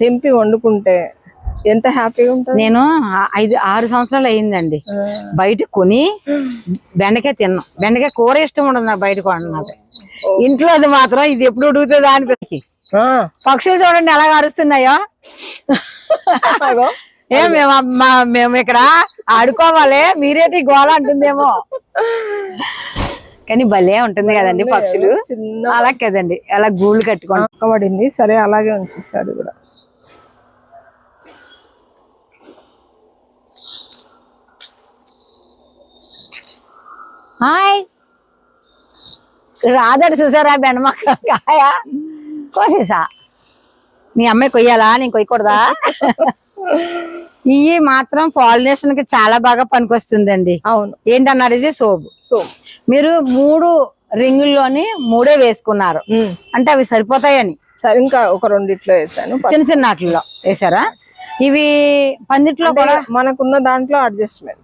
తెంపి వండుకుంటే ఎంత హ్యాపీగా ఉంటుంది? నేను ఐదు ఆరు సంవత్సరాలు అయిందండి బయట కొని బెండకాయ తిన్నాం. బెండకాయ కూర ఇష్టం ఉండదు నాకు బయట కొన్నది ఇంట్లో అది మాత్రం ఇది ఎప్పుడు ఉడుగుతుందా ఆ, పక్షులు చూడండి ఎలా అరుస్తున్నాయో. ఏ మేము మేము ఇక్కడ ఆడుకోవాలి. మీరేటి గోళ అంటుందేమో. కానీ భలే ఉంటుంది కదండి పక్షులు. అలా కదండి. అలా గూళ్ళు కట్టుకోండి పడింది. సరే అలాగే ఉంచేసాడు కూడా హాయ్. రాదడు చూసారా? బెండమక్క కాయ? కోసేసా. మీ అమ్మాయి కొయ్యాలా? నేను కొయ్యకూడదా? ఇవి మాత్రం పాలినేషన్కి చాలా బాగా పనికొస్తుందండి. అవును. ఏంటన్నారు ఇది? సోపు సో మీరు మూడు రింగుల్లోని మూడే వేసుకున్నారు. అంటే అవి సరిపోతాయని. సరే ఇంకా ఒక రెండిట్లో వేసాను. చిన్న చిన్న వాటిల్లో వేసారా? ఇవి పందిట్లో కూడా మనకున్న దాంట్లో అడ్జస్ట్మెంట్.